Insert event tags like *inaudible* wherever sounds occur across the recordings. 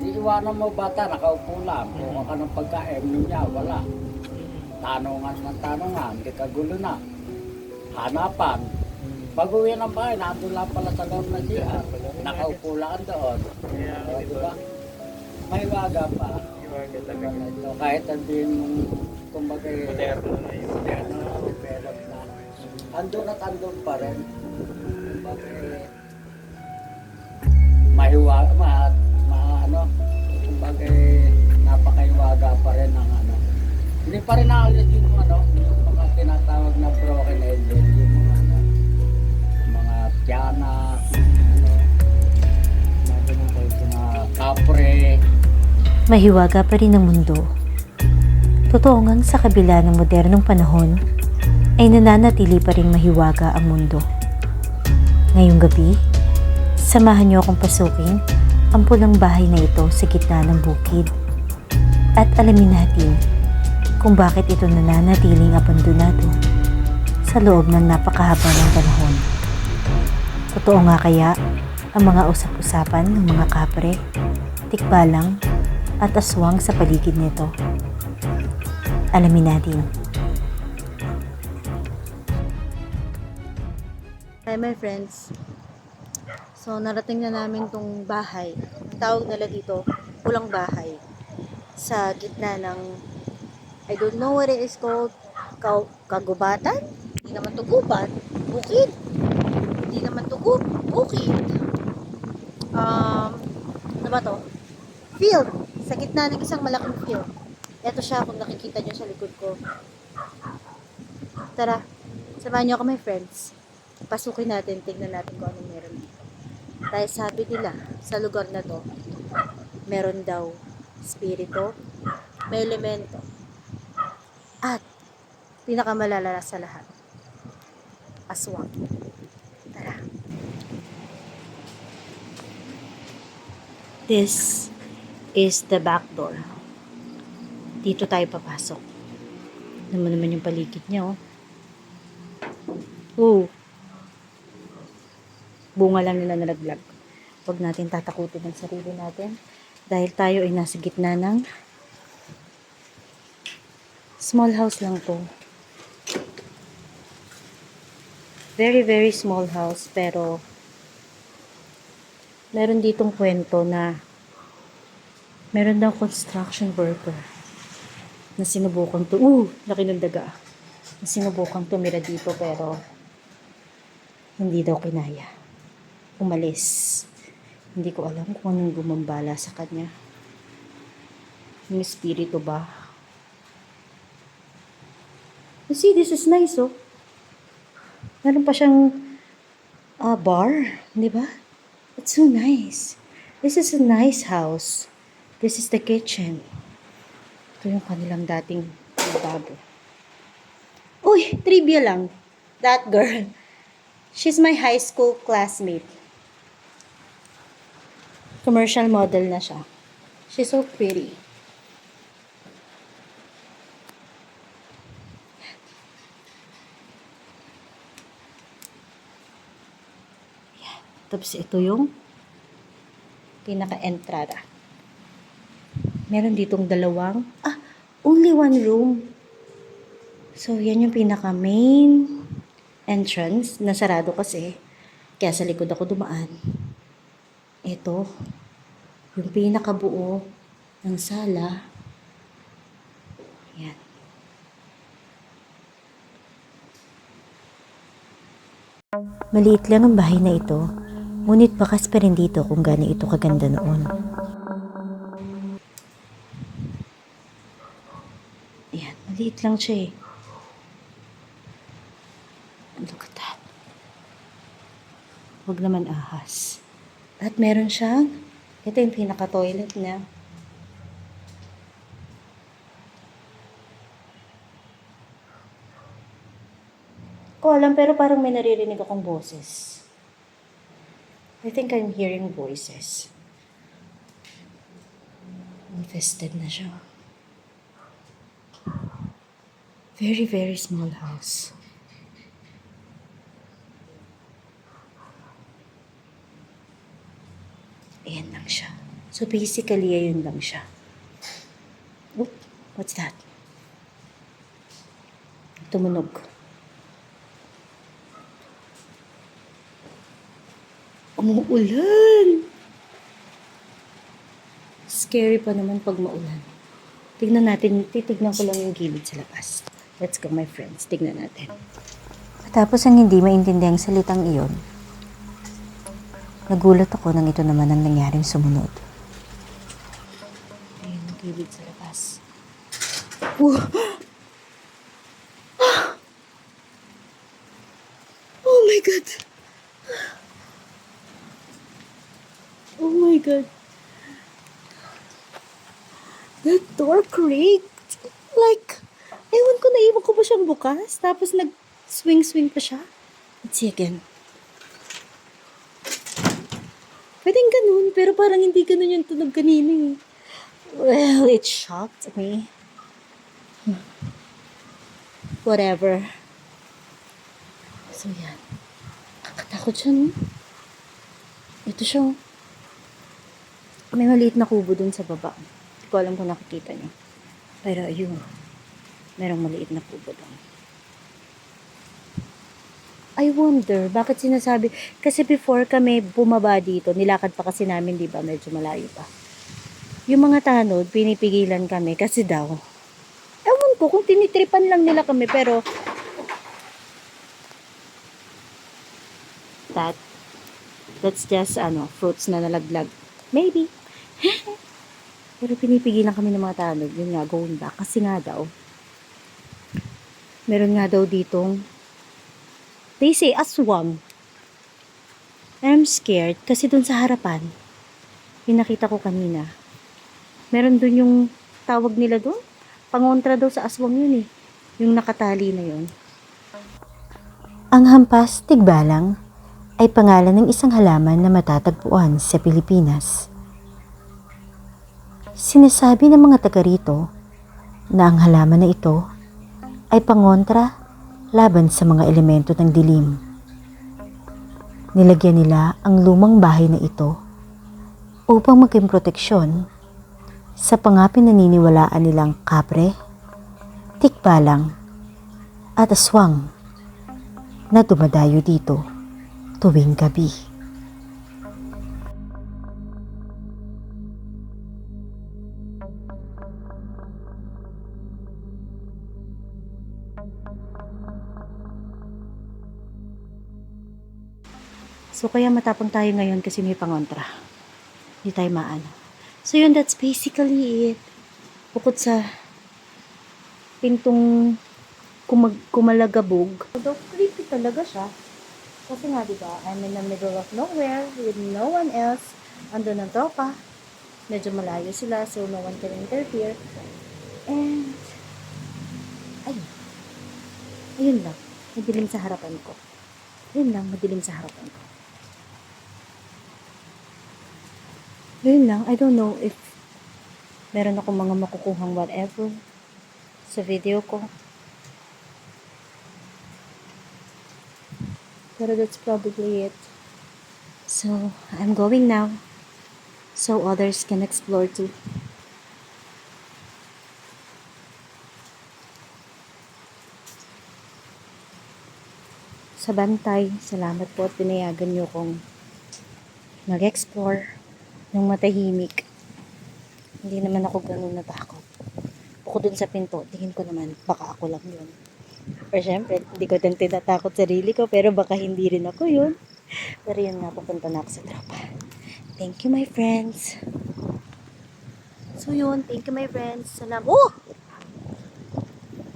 iiwanan mo bata, nakaupo lang. Kuha ka ng pagkain, niya, wala. Tanungan ng tanungan, di kagulo na. Hanapan. Pag uwi ng bahay, nandun lang pala sa loob na siya. Nakaupo lang doon. O, di di ba? May waga pa. Ito, kahit sabihin mong kumbaga eh, Moderno na yun. develop na. Andun at andun pa rin. Kumbaga eh, mahiwa, ma, ma, ano, eh, napakaiwaga pa rin ang ano. Hindi pa rin naalit yung ano, yung mga tinatawag na broken ended, yung mga ano, mga tiyana, ano, mga, mga kapre, Mahiwaga pa rin ang mundo. Totoo ngang sa kabila ng modernong panahon, ay nananatili pa rin mahiwaga ang mundo. Ngayong gabi, samahan niyo akong pasukin ang pulang bahay na ito sa gitna ng bukid. At alamin natin kung bakit ito nananatiling abandonado sa loob ng napakahaba ng panahon. Totoo nga kaya ang mga usap-usapan ng mga kapre, tikbalang at aswang sa paligid nito. Alamin natin. Hi my friends. So narating na namin tong bahay. Ang tawag nila dito, pulang bahay. Sa gitna ng I don't know what it is called. Ka kagubatan? Hindi naman to gubat. Bukid. Hindi naman to gu bukid. Um, ano ba to? Field. Sa gitna ng isang malaking field. Ito siya kung nakikita nyo sa likod ko. Tara, samahan nyo ako my friends pasukin natin, tignan natin kung anong meron dito. Dahil sabi nila, sa lugar na to, meron daw spirito, may elemento, at pinakamalala sa lahat, aswang. Tara. This is the back door. Dito tayo papasok. Naman naman yung paligid niya, oh. Oh, bunga lang nila nalaglag. Huwag natin tatakutin ang sarili natin dahil tayo ay nasa gitna ng small house lang to. Very, very small house pero meron ditong kwento na meron daw construction worker na sinubukan to, uh, laki ng daga, na sinubukan tumira dito pero hindi daw kinaya umalis. Hindi ko alam kung anong gumambala sa kanya. Yung espiritu ba? You see, this is nice, oh. Meron pa siyang ah, bar, di ba? It's so nice. This is a nice house. This is the kitchen. Ito yung kanilang dating lababo. Uy, trivia lang. That girl, she's my high school classmate commercial model na siya. She's so pretty. Yan. Tapos ito yung pinaka-entrada. Meron ditong dalawang, ah, only one room. So, yan yung pinaka-main entrance. Nasarado kasi. Kaya sa likod ako dumaan. Ito, yung pinakabuo ng sala. Yan. Maliit lang ang bahay na ito, ngunit bakas pa rin dito kung gaano ito kaganda noon. Yan, maliit lang siya eh. Look at that. Huwag naman ahas. At meron siyang, ito yung pinaka-toilet niya. Ko alam, pero parang may naririnig akong boses. I think I'm hearing voices. Infested na siya. Very, very small house. Ayan lang siya. So basically, ayun lang siya. Oop, what's that? Tumunog. Umuulan! Scary pa naman pag maulan. Tignan natin, titignan ko lang yung gilid sa labas. Let's go, my friends. Tignan natin. Tapos ang hindi maintindihan salitang iyon, nagulat ako nang ito naman ang nangyaring sumunod. Gilid sa labas. Oh! Oh my God! Oh my God! That door creaked. Like, ewan ko, naiwan ko ba siyang bukas? Tapos nag-swing-swing pa siya? Let's see again. Pwedeng ganun, pero parang hindi ganun yung tunog kanina eh. Well, it shocked me. Whatever. So, yan. Kakatakot siya, no? Ito siya, oh. May maliit na kubo dun sa baba. Hindi ko alam kung nakikita niyo. Pero ayun, merong maliit na kubo dun. I wonder, bakit sinasabi, kasi before kami bumaba dito, nilakad pa kasi namin, di ba, medyo malayo pa. Yung mga tanod, pinipigilan kami kasi daw, ewan ko kung tinitripan lang nila kami, pero that, that's just, ano, fruits na nalaglag. Maybe. *laughs* pero pinipigilan kami ng mga tanod, yun nga, going back, kasi nga daw, meron nga daw ditong They say aswang. I'm scared kasi dun sa harapan, yung nakita ko kanina, meron dun yung tawag nila dun. Pangontra daw sa aswang yun eh. Yung nakatali na yun. Ang hampas tigbalang ay pangalan ng isang halaman na matatagpuan sa Pilipinas. Sinasabi ng mga taga rito na ang halaman na ito ay pangontra laban sa mga elemento ng dilim. Nilagyan nila ang lumang bahay na ito upang maging proteksyon sa pangapin naniniwalaan nilang kapre, tikbalang, at aswang na dumadayo dito tuwing gabi. So, kaya matapang tayo ngayon kasi may pangontra. Hindi tayo maano. So, yun, that's basically it. Bukod sa pintong kumag kumalagabog. Although, creepy talaga siya. Kasi nga, di ba, I'm in the middle of nowhere with no one else. Ando ng tropa. Medyo malayo sila, so no one can interfere. And, ayun. Ayun lang. Madilim sa harapan ko. Ayun lang, madilim sa harapan ko. Yun lang, I don't know if meron akong mga makukuhang whatever sa video ko. Pero that's probably it. So, I'm going now. So others can explore too. Sa bantay, salamat po at pinayagan niyo kong mag-explore ng matahimik. Hindi naman ako ganun natakot. Bukod dun sa pinto, tingin ko naman, baka ako lang yun. Or syempre, hindi ko din tinatakot sarili ko, pero baka hindi rin ako yun. Pero yun nga, pupunta na ako sa tropa. Thank you, my friends. So yun, thank you, my friends. Salam. Oh!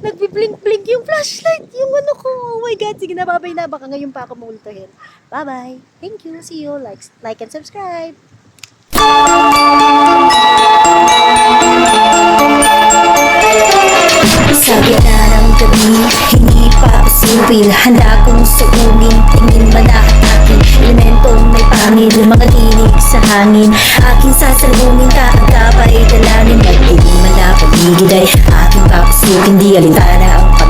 Nagbi-blink-blink yung flashlight. Yung ano ko. Oh my God. Sige na, babay na. Baka ngayon pa ako maultahin. Bye-bye. Thank you. See you. Like, like and subscribe. Sa gitna ng gabi, pa pasilbil Handa kong suunin, tingin malakit akin Elementong may pangil, mga tinig sa hangin? Aking sasalubungin ka, ang kapay dalangin. Magdilim man na paligid ay aking papasukin Di alintana ang pagnanig,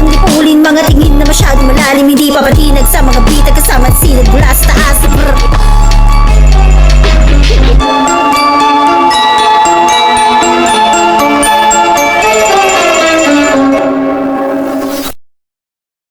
Minsan lipuulin mga tingin na masyadong malalim Hindi pa papatinag sa mga bitag kasama silid mula sa taas Brr.